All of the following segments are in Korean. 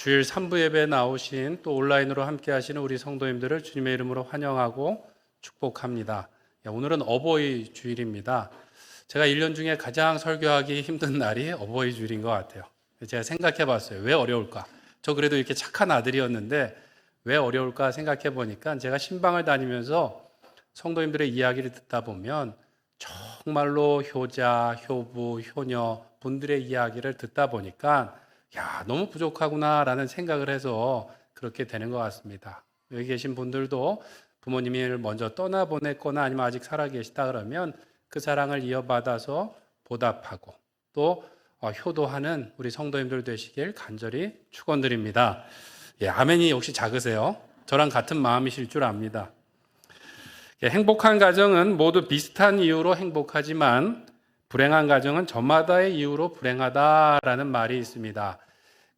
주일 3부 예배 나오신 또 온라인으로 함께 하시는 우리 성도님들을 주님의 이름으로 환영하고 축복합니다. 야, 오늘은 어버이 주일입니다. 제가 1년 중에 가장 설교하기 힘든 날이 어버이 주일인 것 같아요. 제가 생각해 봤어요. 왜 어려울까? 저 그래도 이렇게 착한 아들이었는데 왜 어려울까 생각해 보니까 제가 신방을 다니면서 성도님들의 이야기를 듣다 보면 정말로 효자, 효부, 효녀 분들의 이야기를 듣다 보니까 야, 너무 부족하구나라는 생각을 해서 그렇게 되는 것 같습니다. 여기 계신 분들도 부모님을 먼저 떠나보냈거나 아니면 아직 살아계시다 그러면 그 사랑을 이어받아서 보답하고 또 어, 효도하는 우리 성도님들 되시길 간절히 축원드립니다. 예, 아멘이 역시 작으세요. 저랑 같은 마음이실 줄 압니다. 예, 행복한 가정은 모두 비슷한 이유로 행복하지만 불행한 가정은 저마다의 이유로 불행하다라는 말이 있습니다.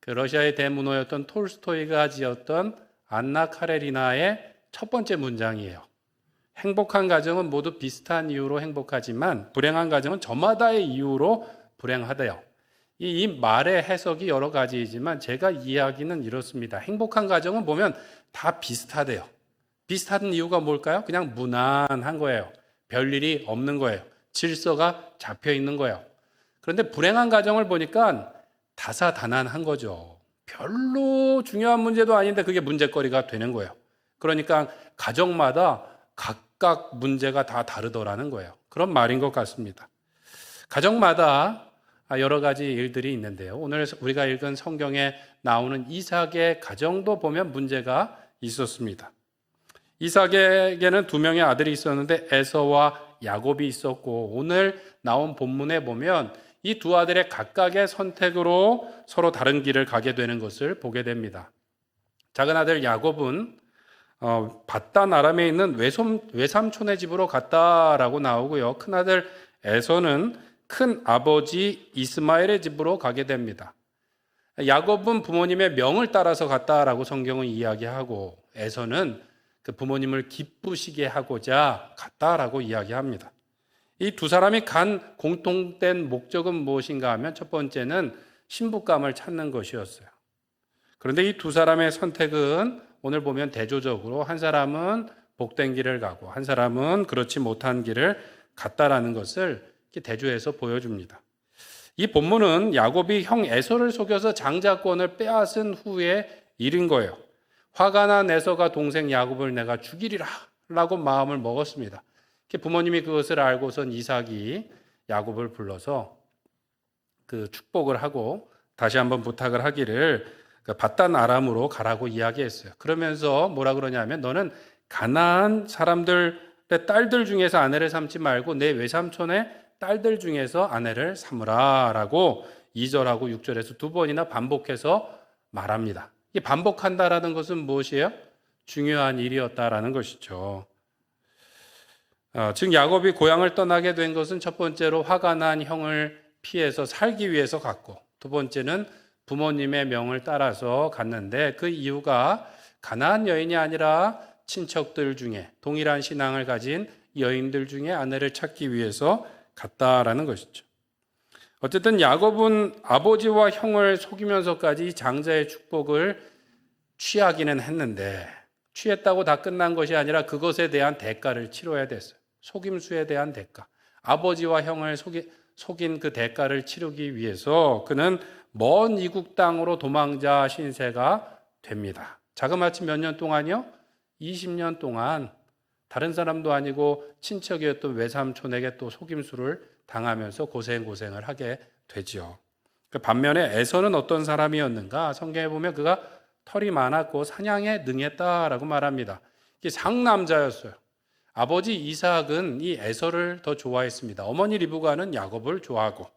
그 러시아의 대문호였던 톨스토이가 지었던 안나 카레리나의 첫 번째 문장이에요. 행복한 가정은 모두 비슷한 이유로 행복하지만 불행한 가정은 저마다의 이유로 불행하대요. 이, 이 말의 해석이 여러 가지이지만 제가 이야기는 이렇습니다. 행복한 가정은 보면 다 비슷하대요. 비슷한 이유가 뭘까요? 그냥 무난한 거예요. 별일이 없는 거예요. 질서가 잡혀 있는 거예요. 그런데 불행한 가정을 보니까 다사다난한 거죠. 별로 중요한 문제도 아닌데 그게 문제거리가 되는 거예요. 그러니까 가정마다 각각 문제가 다 다르더라는 거예요. 그런 말인 것 같습니다. 가정마다 여러 가지 일들이 있는데요. 오늘 우리가 읽은 성경에 나오는 이삭의 가정도 보면 문제가 있었습니다. 이삭에게는 두 명의 아들이 있었는데 에서와 야곱이 있었고 오늘 나온 본문에 보면 이 두 아들의 각각의 선택으로 서로 다른 길을 가게 되는 것을 보게 됩니다. 작은 아들 야곱은 어, 바단 아람에 있는 외som, 외삼촌의 집으로 갔다라고 나오고요. 큰 아들 에서는 큰 아버지 이스마엘의 집으로 가게 됩니다. 야곱은 부모님의 명을 따라서 갔다라고 성경은 이야기하고 에서는 그 부모님을 기쁘시게 하고자 갔다라고 이야기합니다. 이 두 사람이 간 공통된 목적은 무엇인가 하면 첫 번째는 신부감을 찾는 것이었어요. 그런데 이 두 사람의 선택은 오늘 보면 대조적으로 한 사람은 복된 길을 가고 한 사람은 그렇지 못한 길을 갔다라는 것을 대조해서 보여줍니다. 이 본문은 야곱이 형 에서를 속여서 장자권을 빼앗은 후의 일인 거예요. 화가 난 에서가 동생 야곱을 내가 죽이리라 라고 마음을 먹었습니다. 부모님이 그것을 알고선 이삭이 야곱을 불러서 그 축복을 하고 다시 한번 부탁을 하기를 바단 아람으로 가라고 이야기했어요. 그러면서 뭐라 그러냐면 너는 가나안 사람들의 딸들 중에서 아내를 삼지 말고 내 외삼촌의 딸들 중에서 아내를 삼으라라고 2절하고 6절에서 두 번이나 반복해서 말합니다. 이 반복한다라는 것은 무엇이에요? 중요한 일이었다라는 것이죠. 어, 즉 야곱이 고향을 떠나게 된 것은 첫 번째로 화가 난 형을 피해서 살기 위해서 갔고 두 번째는 부모님의 명을 따라서 갔는데 그 이유가 가난한 여인이 아니라 친척들 중에 동일한 신앙을 가진 여인들 중에 아내를 찾기 위해서 갔다라는 것이죠. 어쨌든 야곱은 아버지와 형을 속이면서까지 장자의 축복을 취하기는 했는데 취했다고 다 끝난 것이 아니라 그것에 대한 대가를 치러야 됐어요. 속임수에 대한 대가. 아버지와 형을 속이, 속인 그 대가를 치르기 위해서 그는 먼 이국 땅으로 도망자 신세가 됩니다. 자그마치 몇 년 동안요? 20년 동안 다른 사람도 아니고 친척이었던 외삼촌에게 또 속임수를 당하면서 고생 고생을 하게 되지요. 그 반면에 에서는 어떤 사람이었는가? 성경에 보면 그가 털이 많았고 사냥에 능했다라고 말합니다. 상남자였어요. 아버지 이삭은 이 에서를 더 좋아했습니다. 어머니 리브가는 야곱을 좋아하고.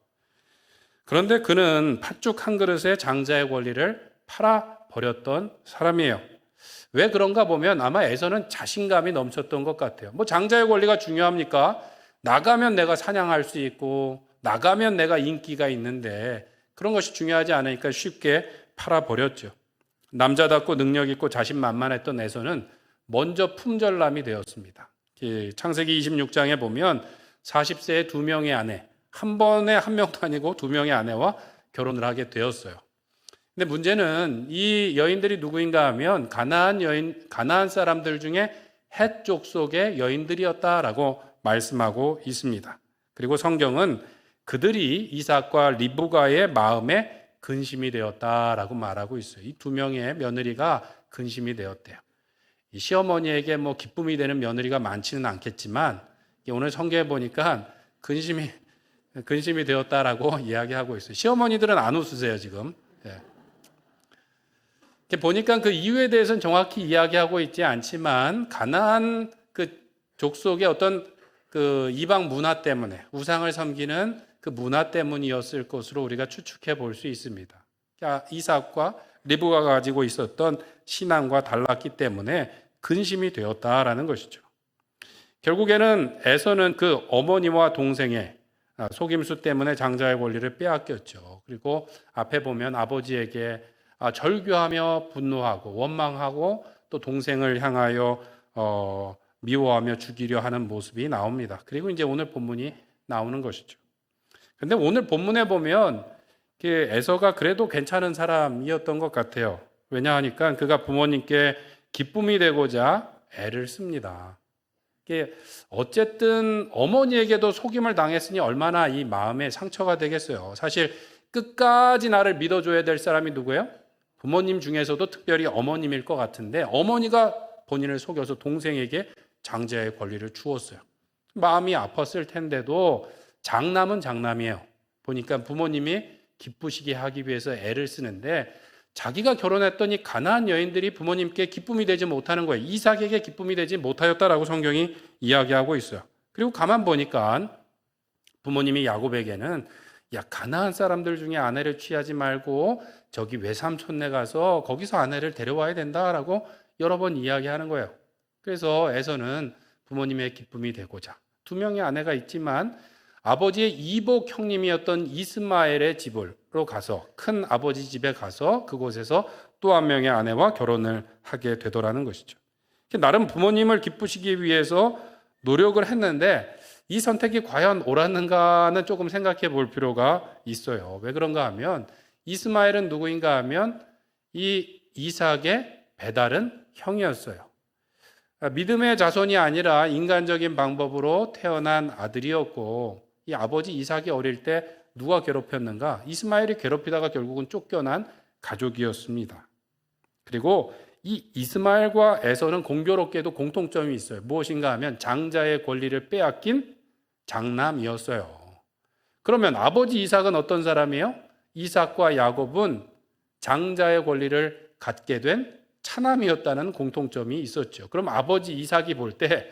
그런데 그는 팥죽 한 그릇에 장자의 권리를 팔아 버렸던 사람이에요. 왜 그런가 보면 아마 에서는 자신감이 넘쳤던 것 같아요. 뭐 장자의 권리가 중요합니까? 나가면 내가 사냥할 수 있고 나가면 내가 인기가 있는데 그런 것이 중요하지 않으니까 쉽게 팔아 버렸죠. 남자답고 능력 있고 자신만만했던 에서는 먼저 품절남이 되었습니다. 창세기 26장에 보면 40세의 두 명의 아내, 한 번에 한 명도 아니고 두 명의 아내와 결혼을 하게 되었어요. 근데 문제는 이 여인들이 누구인가 하면 가나안 여인 가나안 사람들 중에 헷 족속의 여인들이었다라고 말씀하고 있습니다. 그리고 성경은 그들이 이삭과 리브가의 마음에 근심이 되었다라고 말하고 있어요. 이 두 명의 며느리가 근심이 되었대요. 이 시어머니에게 뭐 기쁨이 되는 며느리가 많지는 않겠지만 오늘 성경에 보니까 근심이 근심이 되었다라고 이야기하고 있어요. 시어머니들은 안 웃으세요 지금. 예. 보니까 그 이유에 대해서는 정확히 이야기하고 있지 않지만 가나안 그 족속의 어떤 그 이방 문화 때문에 우상을 섬기는 그 문화 때문이었을 것으로 우리가 추측해 볼 수 있습니다. 이삭과 리브가 가지고 있었던 신앙과 달랐기 때문에 근심이 되었다라는 것이죠. 결국에는 에서는 그 어머니와 동생의 아, 속임수 때문에 장자의 권리를 빼앗겼죠. 그리고 앞에 보면 아버지에게 아, 절규하며 분노하고 원망하고 또 동생을 향하여 어, 미워하며 죽이려 하는 모습이 나옵니다. 그리고 이제 오늘 본문이 나오는 것이죠. 근데 오늘 본문에 보면 그 에서가 그래도 괜찮은 사람이었던 것 같아요. 왜냐하니까 그가 부모님께 기쁨이 되고자 애를 씁니다. 어쨌든 어머니에게도 속임을 당했으니 얼마나 이 마음에 상처가 되겠어요. 사실 끝까지 나를 믿어줘야 될 사람이 누구예요? 부모님 중에서도 특별히 어머님일 것 같은데 어머니가 본인을 속여서 동생에게 장자의 권리를 주었어요. 마음이 아팠을 텐데도 장남은 장남이에요. 보니까 부모님이 기쁘시게 하기 위해서 애를 쓰는데 자기가 결혼했더니 가나안 여인들이 부모님께 기쁨이 되지 못하는 거예요. 이삭에게 기쁨이 되지 못하였다라고 성경이 이야기하고 있어요. 그리고 가만 보니까 부모님이 야곱에게는 야 가나안 사람들 중에 아내를 취하지 말고 저기 외삼촌네 가서 거기서 아내를 데려와야 된다라고 여러 번 이야기하는 거예요. 그래서 에서는 부모님의 기쁨이 되고자 두 명의 아내가 있지만 아버지의 이복 형님이었던 이스마엘의 집으로 가서 큰 아버지 집에 가서 그곳에서 또 한 명의 아내와 결혼을 하게 되더라는 것이죠. 나름 부모님을 기쁘시기 위해서 노력을 했는데 이 선택이 과연 옳았는가는 조금 생각해 볼 필요가 있어요. 왜 그런가 하면 이스마엘은 누구인가 하면 이 이삭의 배달은 형이었어요. 믿음의 자손이 아니라 인간적인 방법으로 태어난 아들이었고 이 아버지 이삭이 어릴 때 누가 괴롭혔는가? 이스마엘이 괴롭히다가 결국은 쫓겨난 가족이었습니다. 그리고 이 이스마엘과 에서는 공교롭게도 공통점이 있어요. 무엇인가 하면 장자의 권리를 빼앗긴 장남이었어요. 그러면 아버지 이삭은 어떤 사람이에요? 이삭과 야곱은 장자의 권리를 갖게 된 차남이었다는 공통점이 있었죠. 그럼 아버지 이삭이 볼 때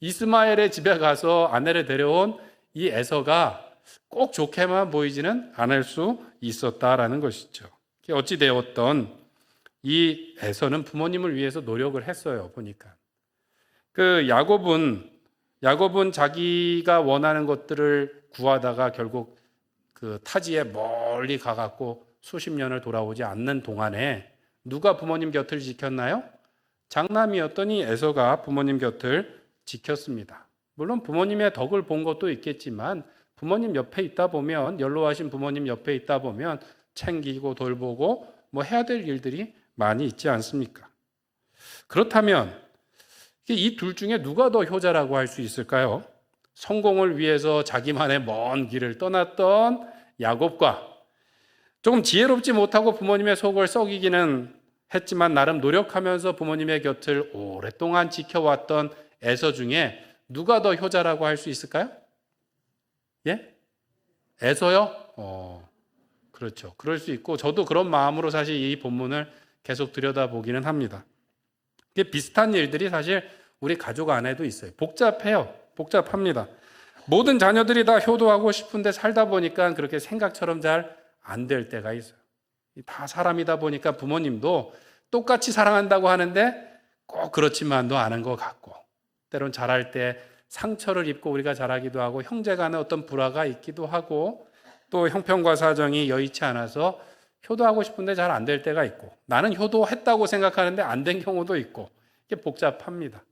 이스마엘의 집에 가서 아내를 데려온 이 에서가 꼭 좋게만 보이지는 않을 수 있었다라는 것이죠. 어찌 되었던 이 에서는 부모님을 위해서 노력을 했어요. 보니까 그 야곱은 야곱은 자기가 원하는 것들을 구하다가 결국 그 타지에 멀리 가갖고 수십 년을 돌아오지 않는 동안에 누가 부모님 곁을 지켰나요? 장남이었더니 에서가 부모님 곁을 지켰습니다. 물론 부모님의 덕을 본 것도 있겠지만 부모님 옆에 있다 보면 연로하신 부모님 옆에 있다 보면 챙기고 돌보고 뭐 해야 될 일들이 많이 있지 않습니까? 그렇다면 이 둘 중에 누가 더 효자라고 할 수 있을까요? 성공을 위해서 자기만의 먼 길을 떠났던 야곱과 조금 지혜롭지 못하고 부모님의 속을 썩이기는 했지만 나름 노력하면서 부모님의 곁을 오랫동안 지켜왔던 에서 중에 누가 더 효자라고 할 수 있을까요? 예? 에서요? 어, 그렇죠. 그럴 수 있고, 저도 그런 마음으로 사실 이 본문을 계속 들여다보기는 합니다. 비슷한 일들이 사실 우리 가족 안에도 있어요. 복잡해요. 복잡합니다. 모든 자녀들이 다 효도하고 싶은데 살다 보니까 그렇게 생각처럼 잘 안 될 때가 있어요. 다 사람이다 보니까 부모님도 똑같이 사랑한다고 하는데 꼭 그렇지만도 않은 것 같고, 때론 자랄 때 상처를 입고 우리가 자라기도 하고 형제 간에 어떤 불화가 있기도 하고 또 형편과 사정이 여의치 않아서 효도하고 싶은데 잘 안 될 때가 있고 나는 효도했다고 생각하는데 안 된 경우도 있고 이게 복잡합니다.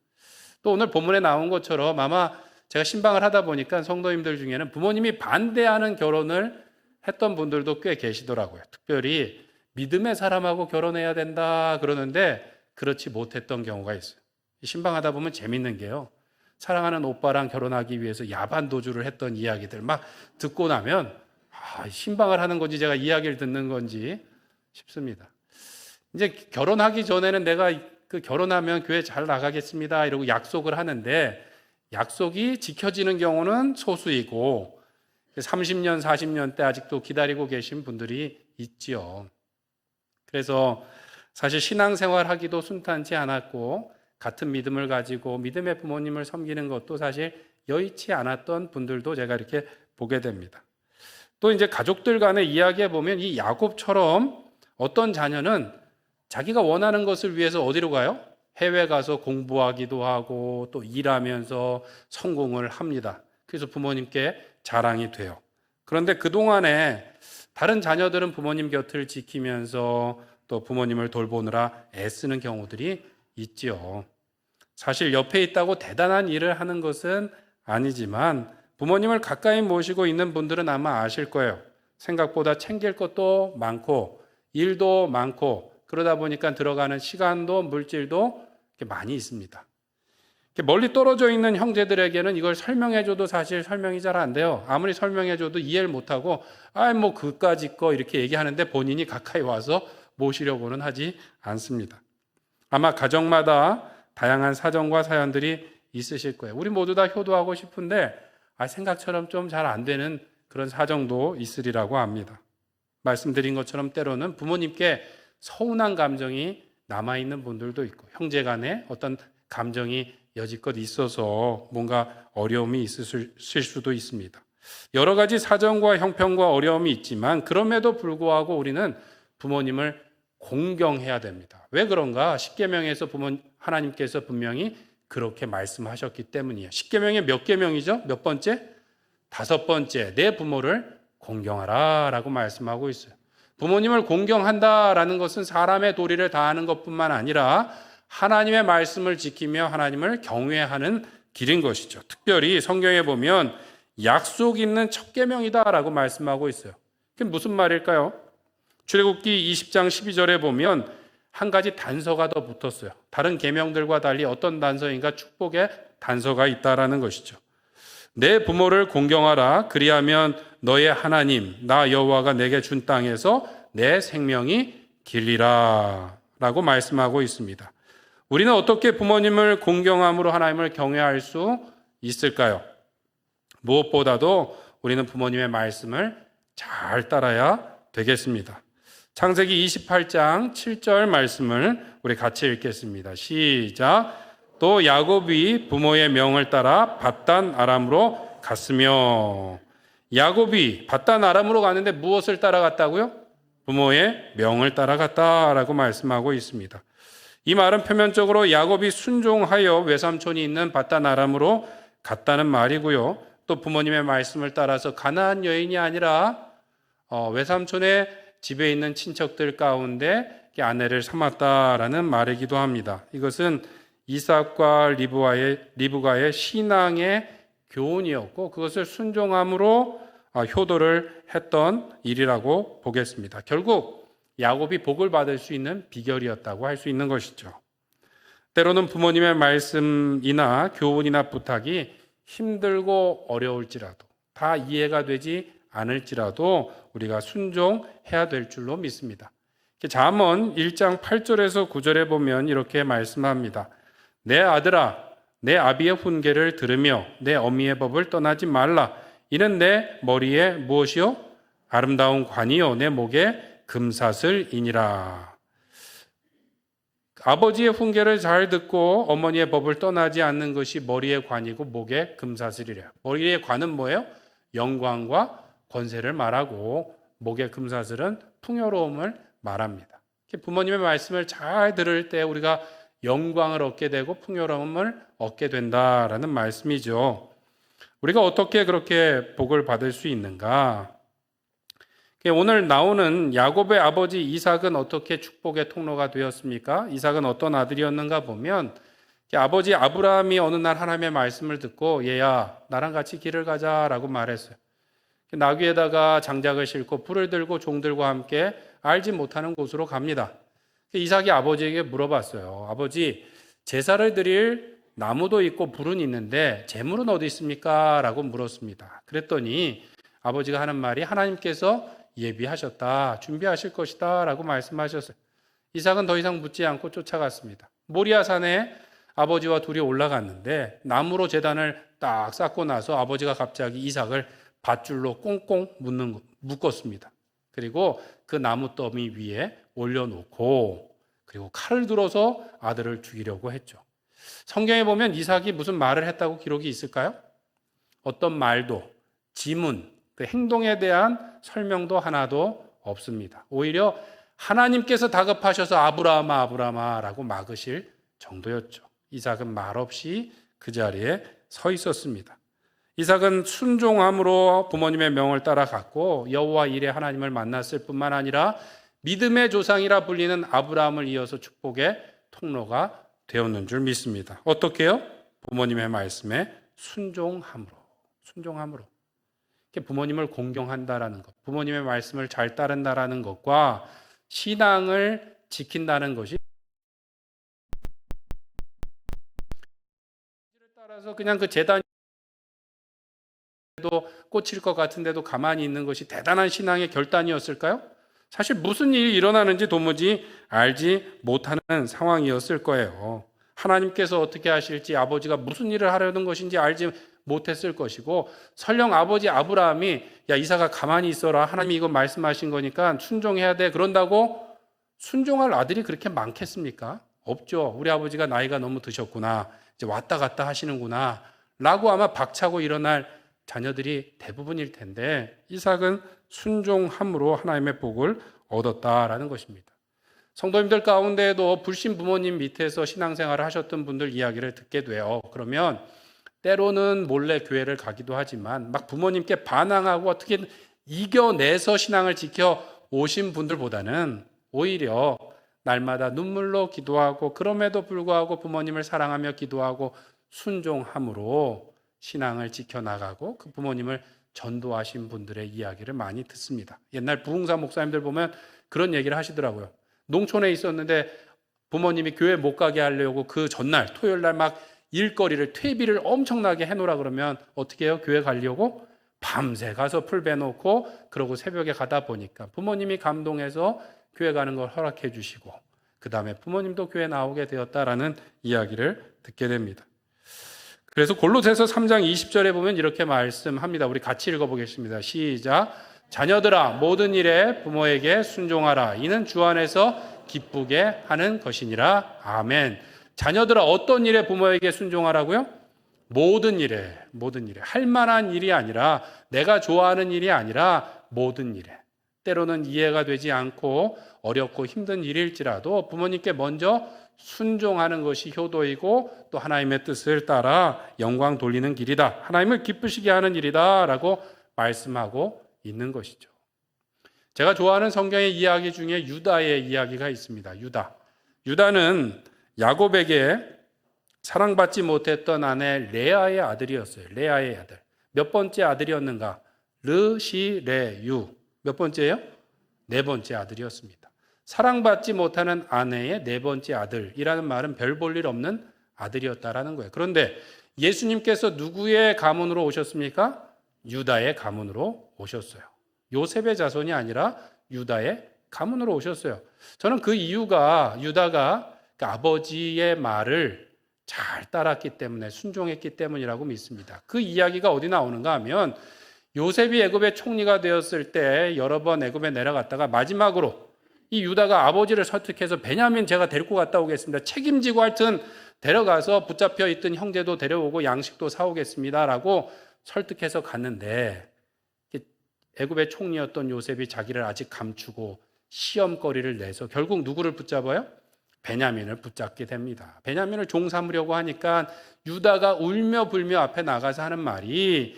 또 오늘 본문에 나온 것처럼 아마 제가 신방을 하다 보니까 성도님들 중에는 부모님이 반대하는 결혼을 했던 분들도 꽤 계시더라고요. 특별히 믿음의 사람하고 결혼해야 된다 그러는데 그렇지 못했던 경우가 있어요. 신방하다 보면 재밌는 게요. 사랑하는 오빠랑 결혼하기 위해서 야반 도주를 했던 이야기들 막 듣고 나면 아, 신방을 하는 건지 제가 이야기를 듣는 건지 싶습니다. 이제 결혼하기 전에는 내가 그 결혼하면 교회 잘 나가겠습니다 이러고 약속을 하는데 약속이 지켜지는 경우는 소수이고 30년, 40년 때 아직도 기다리고 계신 분들이 있지요. 그래서 사실 신앙생활 하기도 순탄치 않았고 같은 믿음을 가지고 믿음의 부모님을 섬기는 것도 사실 여의치 않았던 분들도 제가 이렇게 보게 됩니다. 또 이제 가족들 간의 이야기해 보면 이 야곱처럼 어떤 자녀는 자기가 원하는 것을 위해서 어디로 가요? 해외 가서 공부하기도 하고 또 일하면서 성공을 합니다. 그래서 부모님께 자랑이 돼요. 그런데 그동안에 다른 자녀들은 부모님 곁을 지키면서 또 부모님을 돌보느라 애쓰는 경우들이 있지요. 사실 옆에 있다고 대단한 일을 하는 것은 아니지만 부모님을 가까이 모시고 있는 분들은 아마 아실 거예요. 생각보다 챙길 것도 많고 일도 많고 그러다 보니까 들어가는 시간도 물질도 많이 있습니다. 멀리 떨어져 있는 형제들에게는 이걸 설명해줘도 사실 설명이 잘 안 돼요. 아무리 설명해줘도 이해를 못하고, 아, 뭐, 그까짓 거 이렇게 얘기하는데 본인이 가까이 와서 모시려고는 하지 않습니다. 아마 가정마다 다양한 사정과 사연들이 있으실 거예요. 우리 모두 다 효도하고 싶은데, 아, 생각처럼 좀 잘 안 되는 그런 사정도 있으리라고 합니다. 말씀드린 것처럼 때로는 부모님께 서운한 감정이 남아있는 분들도 있고, 형제 간에 어떤 감정이 여지껏 있어서 뭔가 어려움이 있을 수도 있습니다. 여러 가지 사정과 형편과 어려움이 있지만 그럼에도 불구하고 우리는 부모님을 공경해야 됩니다. 왜 그런가? 십계명에서 부모 하나님께서 분명히 그렇게 말씀하셨기 때문이에요. 십계명의 몇 계명이죠? 몇 번째? 다섯 번째. 내 부모를 공경하라라고 말씀하고 있어요. 부모님을 공경한다라는 것은 사람의 도리를 다하는 것뿐만 아니라 하나님의 말씀을 지키며 하나님을 경외하는 길인 것이죠. 특별히 성경에 보면 약속 있는 첫 계명이다라고 말씀하고 있어요. 그게 무슨 말일까요? 출애굽기 20장 12절에 보면 한 가지 단서가 더 붙었어요. 다른 계명들과 달리 어떤 단서인가 축복의 단서가 있다라는 것이죠. 내 부모를 공경하라 그리하면 너의 하나님 나 여호와가 내게 준 땅에서 내 생명이 길리라라고 말씀하고 있습니다. 우리는 어떻게 부모님을 공경함으로 하나님을 경외할 수 있을까요? 무엇보다도 우리는 부모님의 말씀을 잘 따라야 되겠습니다. 창세기 28장 7절 말씀을 우리 같이 읽겠습니다. 시작. 또 야곱이 부모의 명을 따라 바단 아람으로 갔으며 야곱이 바단 아람으로 갔는데 무엇을 따라갔다고요? 부모의 명을 따라갔다라고 말씀하고 있습니다. 이 말은 표면적으로 야곱이 순종하여 외삼촌이 있는 바단 아람으로 갔다는 말이고요. 또 부모님의 말씀을 따라서 가나안 여인이 아니라 어, 외삼촌의 집에 있는 친척들 가운데 아내를 삼았다라는 말이기도 합니다. 이것은 이삭과 리브와의 리브가의 신앙의 교훈이었고 그것을 순종함으로 어, 효도를 했던 일이라고 보겠습니다. 결국 야곱이 복을 받을 수 있는 비결이었다고 할 수 있는 것이죠. 때로는 부모님의 말씀이나 교훈이나 부탁이 힘들고 어려울지라도 다 이해가 되지 않을지라도 우리가 순종해야 될 줄로 믿습니다. 잠언 1장 8절에서 9절에 보면 이렇게 말씀합니다. 내 아들아 내 아비의 훈계를 들으며 내 어미의 법을 떠나지 말라. 이는 내 머리에 무엇이요? 아름다운 관이요 내 목에 금사슬이니라. 아버지의 훈계를 잘 듣고 어머니의 법을 떠나지 않는 것이 머리의 관이고 목의 금사슬이래요. 머리의 관은 뭐예요? 영광과 권세를 말하고 목의 금사슬은 풍요로움을 말합니다. 부모님의 말씀을 잘 들을 때 우리가 영광을 얻게 되고 풍요로움을 얻게 된다라는 말씀이죠. 우리가 어떻게 그렇게 복을 받을 수 있는가? 오늘 나오는 야곱의 아버지 이삭은 어떻게 축복의 통로가 되었습니까? 이삭은 어떤 아들이었는가 보면 아버지 아브라함이 어느 날 하나님의 말씀을 듣고 얘야 나랑 같이 길을 가자라고 말했어요. 나귀에다가 장작을 싣고 불을 들고 종들과 함께 알지 못하는 곳으로 갑니다. 이삭이 아버지에게 물어봤어요. 아버지, 제사를 드릴 나무도 있고 불은 있는데 재물은 어디 있습니까? 라고 물었습니다. 그랬더니 아버지가 하는 말이 하나님께서 예비하셨다, 준비하실 것이다 라고 말씀하셨어요. 이삭은 더 이상 묻지 않고 쫓아갔습니다. 모리아 산에 아버지와 둘이 올라갔는데 나무로 재단을 딱 쌓고 나서 아버지가 갑자기 이삭을 밧줄로 꽁꽁 묶는, 묶었습니다. 그리고 그 나무 더미 위에 올려놓고 그리고 칼을 들어서 아들을 죽이려고 했죠. 성경에 보면 이삭이 무슨 말을 했다고 기록이 있을까요? 어떤 말도 지문, 그 행동에 대한 설명도 하나도 없습니다. 오히려 하나님께서 다급하셔서 아브라함아 아브라함아라고 막으실 정도였죠. 이삭은 말없이 그 자리에 서 있었습니다. 이삭은 순종함으로 부모님의 명을 따라갔고 여호와 일에 하나님을 만났을 뿐만 아니라 믿음의 조상이라 불리는 아브라함을 이어서 축복의 통로가 되었는 줄 믿습니다. 어떻게요? 부모님의 말씀에 순종함으로 순종함으로 부모님을 공경한다라는 것, 부모님의 말씀을 잘 따른다라는 것과 신앙을 지킨다는 것이 따라서 그냥 그 재단도 꽂힐 것 같은데도 가만히 있는 것이 대단한 신앙의 결단이었을까요? 사실 무슨 일이 일어나는지 도무지 알지 못하는 상황이었을 거예요. 하나님께서 어떻게 하실지 아버지가 무슨 일을 하려는 것인지 알지 못했을 것이고 설령 아버지 아브라함이 야 이사가 가만히 있어라 하나님이 이거 말씀하신 거니까 순종해야 돼 그런다고 순종할 아들이 그렇게 많겠습니까? 없죠. 우리 아버지가 나이가 너무 드셨구나 이제 왔다 갔다 하시는구나 라고 아마 박차고 일어날 자녀들이 대부분일 텐데 이삭은 순종함으로 하나님의 복을 얻었다라는 것입니다. 성도님들 가운데에도 불신 부모님 밑에서 신앙생활을 하셨던 분들 이야기를 듣게 돼요. 그러면 때로는 몰래 교회를 가기도 하지만 막 부모님께 반항하고 어떻게 이겨내서 신앙을 지켜 오신 분들보다는 오히려 날마다 눈물로 기도하고 그럼에도 불구하고 부모님을 사랑하며 기도하고 순종함으로 신앙을 지켜나가고 그 부모님을 전도하신 분들의 이야기를 많이 듣습니다. 옛날 부흥사 목사님들 보면 그런 얘기를 하시더라고요. 농촌에 있었는데 부모님이 교회 못 가게 하려고 그 전날 토요일 날 막 일거리를 퇴비를 엄청나게 해놓으라 그러면 어떻게 해요? 교회 가려고 밤새 가서 풀 베놓고 그러고 새벽에 가다 보니까 부모님이 감동해서 교회 가는 걸 허락해 주시고 그 다음에 부모님도 교회 나오게 되었다라는 이야기를 듣게 됩니다. 그래서 골로새서 3장 20절에 보면 이렇게 말씀합니다. 우리 같이 읽어보겠습니다. 시작. 자녀들아 모든 일에 부모에게 순종하라. 이는 주 안에서 기쁘게 하는 것이니라. 아멘. 자녀들아 어떤 일에 부모에게 순종하라고요? 모든 일에 모든 일에 할 만한 일이 아니라 내가 좋아하는 일이 아니라 모든 일에 때로는 이해가 되지 않고 어렵고 힘든 일일지라도 부모님께 먼저 순종하는 것이 효도이고 또 하나님의 뜻을 따라 영광 돌리는 길이다. 하나님을 기쁘시게 하는 일이다라고 말씀하고 있는 것이죠. 제가 좋아하는 성경의 이야기 중에 유다의 이야기가 있습니다. 유다. 유다는 야곱에게 사랑받지 못했던 아내 레아의 아들이었어요. 레아의 아들. 몇 번째 아들이었는가? 르시레유. 몇 번째예요? 네 번째 아들이었습니다. 사랑받지 못하는 아내의 네 번째 아들이라는 말은 별 볼 일 없는 아들이었다라는 거예요. 그런데 예수님께서 누구의 가문으로 오셨습니까? 유다의 가문으로 오셨어요. 요셉의 자손이 아니라 유다의 가문으로 오셨어요. 저는 그 이유가 유다가 그 아버지의 말을 잘 따랐기 때문에 순종했기 때문이라고 믿습니다. 그 이야기가 어디 나오는가 하면 요셉이 애굽의 총리가 되었을 때 여러 번 애굽에 내려갔다가 마지막으로 이 유다가 아버지를 설득해서 베냐민 제가 데리고 갔다 오겠습니다. 책임지고 하여튼 데려가서 붙잡혀 있던 형제도 데려오고 양식도 사오겠습니다라고 설득해서 갔는데 애굽의 총리였던 요셉이 자기를 아직 감추고 시험거리를 내서 결국 누구를 붙잡아요? 베냐민을 붙잡게 됩니다. 베냐민을 종 삼으려고 하니까 유다가 울며 불며 앞에 나가서 하는 말이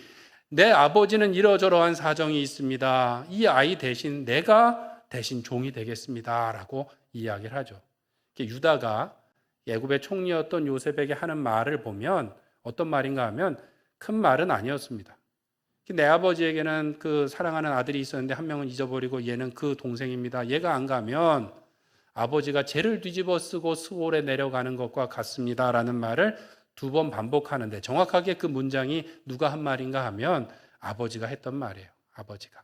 내 아버지는 이러저러한 사정이 있습니다. 이 아이 대신 내가 대신 종이 되겠습니다라고 이야기를 하죠. 유다가 예굽의 총리였던 요셉에게 하는 말을 보면 어떤 말인가 하면 큰 말은 아니었습니다. 내 아버지에게는 그 사랑하는 아들이 있었는데 한 명은 잊어버리고 얘는 그 동생입니다. 얘가 안 가면 아버지가 죄를 뒤집어 쓰고 수월에 내려가는 것과 같습니다라는 말을 두 번 반복하는데 정확하게 그 문장이 누가 한 말인가 하면 아버지가 했던 말이에요. 아버지가.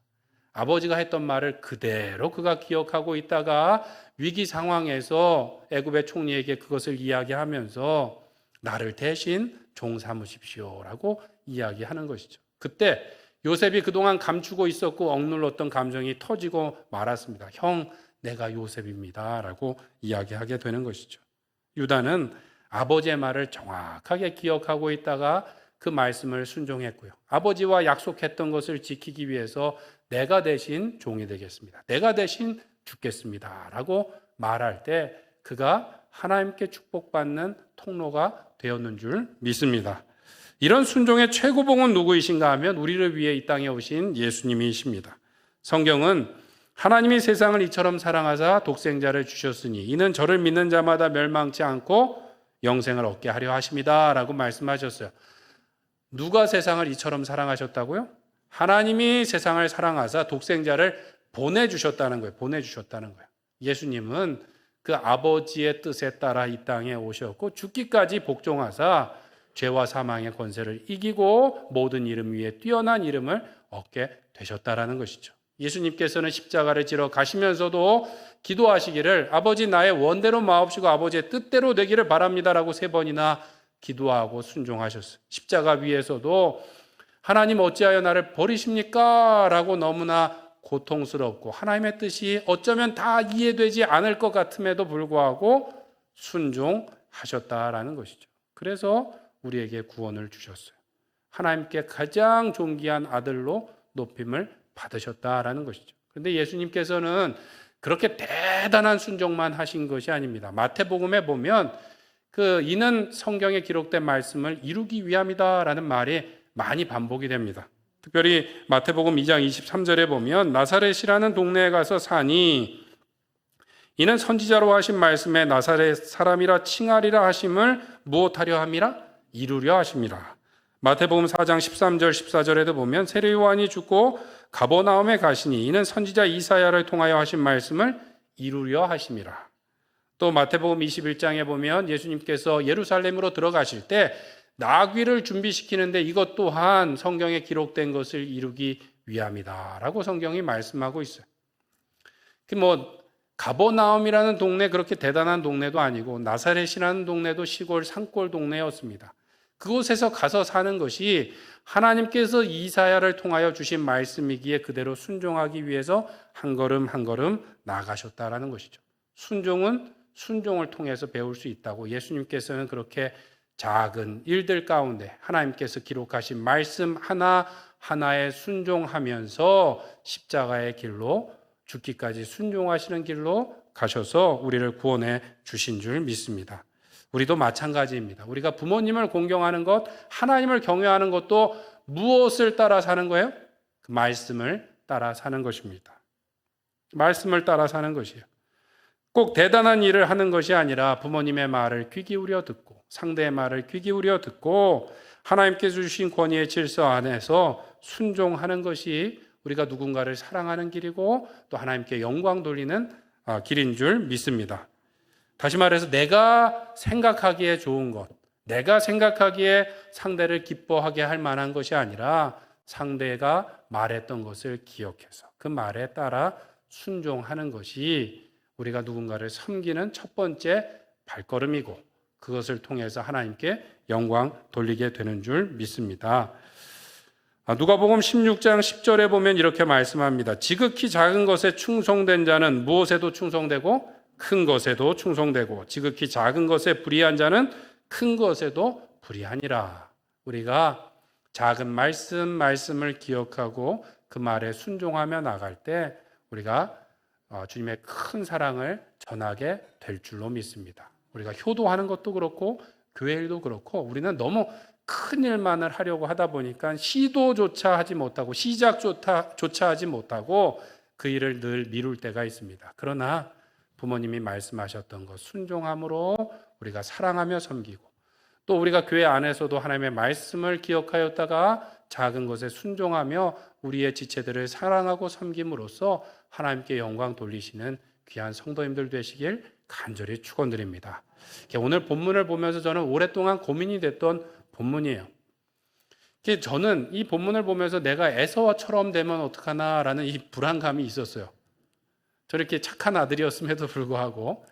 아버지가 했던 말을 그대로 그가 기억하고 있다가 위기 상황에서 애굽의 총리에게 그것을 이야기하면서 나를 대신 종 삼으십시오라고 이야기하는 것이죠. 그때 요셉이 그동안 감추고 있었고 억눌렀던 감정이 터지고 말았습니다. 형, 내가 요셉입니다 라고 이야기하게 되는 것이죠. 유다는 아버지의 말을 정확하게 기억하고 있다가 그 말씀을 순종했고요. 아버지와 약속했던 것을 지키기 위해서 내가 대신 종이 되겠습니다. 내가 대신 죽겠습니다. 라고 말할 때 그가 하나님께 축복받는 통로가 되었는 줄 믿습니다. 이런 순종의 최고봉은 누구이신가 하면 우리를 위해 이 땅에 오신 예수님이십니다. 성경은 하나님이 세상을 이처럼 사랑하사 독생자를 주셨으니 이는 저를 믿는 자마다 멸망치 않고 영생을 얻게 하려 하십니다라고 말씀하셨어요. 누가 세상을 이처럼 사랑하셨다고요? 하나님이 세상을 사랑하사 독생자를 보내 주셨다는 거예요. 보내 주셨다는 거예요. 예수님은 그 아버지의 뜻에 따라 이 땅에 오셨고 죽기까지 복종하사 죄와 사망의 권세를 이기고 모든 이름 위에 뛰어난 이름을 얻게 되셨다라는 것이죠. 예수님께서는 십자가를 지러 가시면서도 기도하시기를 아버지 나의 원대로 마옵시고 아버지의 뜻대로 되기를 바랍니다라고 세 번이나 기도하고 순종하셨어요. 십자가 위에서도 하나님 어찌하여 나를 버리십니까? 라고 너무나 고통스럽고 하나님의 뜻이 어쩌면 다 이해되지 않을 것 같음에도 불구하고 순종하셨다라는 것이죠. 그래서 우리에게 구원을 주셨어요. 하나님께 가장 존귀한 아들로 높임을 받으셨다라는 것이죠. 그런데 예수님께서는 그렇게 대단한 순종만 하신 것이 아닙니다. 마태복음에 보면 그 이는 성경에 기록된 말씀을 이루기 위함이다라는 말이 많이 반복이 됩니다. 특별히 마태복음 2장 23절에 보면 나사렛이라는 동네에 가서 사니 이는 선지자로 하신 말씀에 나사렛 사람이라 칭하리라 하심을 무엇하려 함이라 이루려 하심이라. 마태복음 4장 13절 14절에도 보면 세례 요한이 죽고 가버나움에 가시니 이는 선지자 이사야를 통하여 하신 말씀을 이루려 하심이라. 또 마태복음 21장에 보면 예수님께서 예루살렘으로 들어가실 때 나귀를 준비시키는데 이것 또한 성경에 기록된 것을 이루기 위함이다라고 성경이 말씀하고 있어요. 그뭐 가버나움이라는 동네 그렇게 대단한 동네도 아니고 나사렛이라는 동네도 시골 산골 동네였습니다. 그곳에서 가서 사는 것이 하나님께서 이사야를 통하여 주신 말씀이기에 그대로 순종하기 위해서 한 걸음 한 걸음 나가셨다라는 것이죠. 순종은 순종을 통해서 배울 수 있다고 예수님께서는 그렇게 작은 일들 가운데 하나님께서 기록하신 말씀 하나 하나에 순종하면서 십자가의 길로 죽기까지 순종하시는 길로 가셔서 우리를 구원해 주신 줄 믿습니다. 우리도 마찬가지입니다. 우리가 부모님을 공경하는 것, 하나님을 경외하는 것도 무엇을 따라 사는 거예요? 그 말씀을 따라 사는 것입니다. 말씀을 따라 사는 것이에요. 꼭 대단한 일을 하는 것이 아니라 부모님의 말을 귀 기울여 듣고 상대의 말을 귀 기울여 듣고 하나님께서 주신 권위의 질서 안에서 순종하는 것이 우리가 누군가를 사랑하는 길이고 또 하나님께 영광 돌리는 아, 길인 줄 믿습니다. 다시 말해서 내가 생각하기에 좋은 것, 내가 생각하기에 상대를 기뻐하게 할 만한 것이 아니라 상대가 말했던 것을 기억해서 그 말에 따라 순종하는 것이 우리가 누군가를 섬기는 첫 번째 발걸음이고 그것을 통해서 하나님께 영광 돌리게 되는 줄 믿습니다. 아, 누가복음 16장 10절에 보면 이렇게 말씀합니다. 지극히 작은 것에 충성된 자는 무엇에도 충성되고 큰 것에도 충성되고 지극히 작은 것에 불의한 자는 큰 것에도 불의하니라. 우리가 작은 말씀 말씀을 기억하고 그 말에 순종하며 나갈 때 우리가 어, 주님의 큰 사랑을 전하게 될 줄로 믿습니다. 우리가 효도하는 것도 그렇고 교회 일도 그렇고 우리는 너무 큰 일만을 하려고 하다 보니까 시도조차 하지 못하고 시작조차 조차 하지 못하고 그 일을 늘 미룰 때가 있습니다. 그러나 부모님이 말씀하셨던 것 순종함으로 우리가 사랑하며 섬기고 또 우리가 교회 안에서도 하나님의 말씀을 기억하였다가 작은 것에 순종하며 우리의 지체들을 사랑하고 섬김으로써 하나님께 영광 돌리시는 귀한 성도님들 되시길 간절히 축원드립니다. 오늘 본문을 보면서 저는 오랫동안 고민이 됐던 본문이에요. 저는 이 본문을 보면서 내가 에서와처럼 되면 어떡하나라는 이 불안감이 있었어요. 저렇게 착한 아들이었음에도 불구하고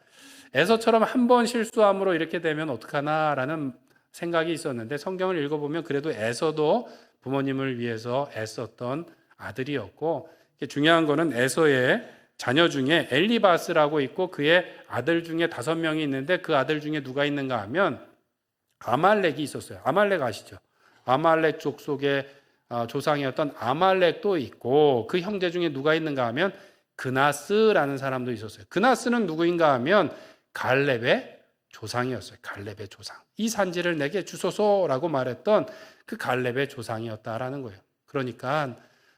에서처럼 한 번 실수함으로 이렇게 되면 어떡하나라는 생각이 있었는데 성경을 읽어보면 그래도 에서도 부모님을 위해서 애썼던 아들이었고 중요한 거는 에서의 자녀 중에 엘리바스라고 있고 그의 아들 중에 다섯 명이 있는데 그 아들 중에 누가 있는가 하면 아말렉이 있었어요. 아말렉 아시죠? 아말렉 족속의 어, 조상이었던 아말렉도 있고 그 형제 중에 누가 있는가 하면 그나스라는 사람도 있었어요. 그나스는 누구인가 하면 갈렙의 조상이었어요. 갈렙의 조상. 이 산지를 내게 주소서라고 말했던 그 갈렙의 조상이었다라는 거예요. 그러니까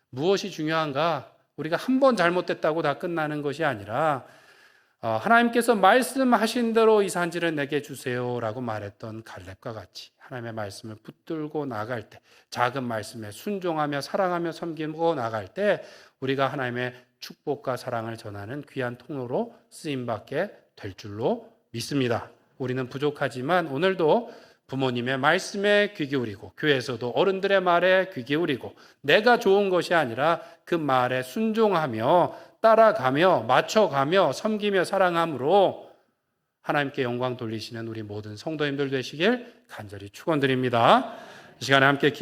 무엇이 중요한가? 우리가 한 번 잘못됐다고 다 끝나는 것이 아니라 어, 하나님께서 말씀하신 대로 이 산지를 내게 주세요라고 말했던 갈렙과 같이 하나님의 말씀을 붙들고 나갈 때 작은 말씀에 순종하며 사랑하며 섬기고 나갈 때 우리가 하나님의 축복과 사랑을 전하는 귀한 통로로 쓰임 받게 될 줄로 믿습니다. 우리는 부족하지만 오늘도 부모님의 말씀에 귀 기울이고 교회에서도 어른들의 말에 귀 기울이고 내가 좋은 것이 아니라 그 말에 순종하며 따라가며 맞춰가며 섬기며 사랑함으로 하나님께 영광 돌리시는 우리 모든 성도님들 되시길 간절히 축원드립니다. 이 시간에 함께 기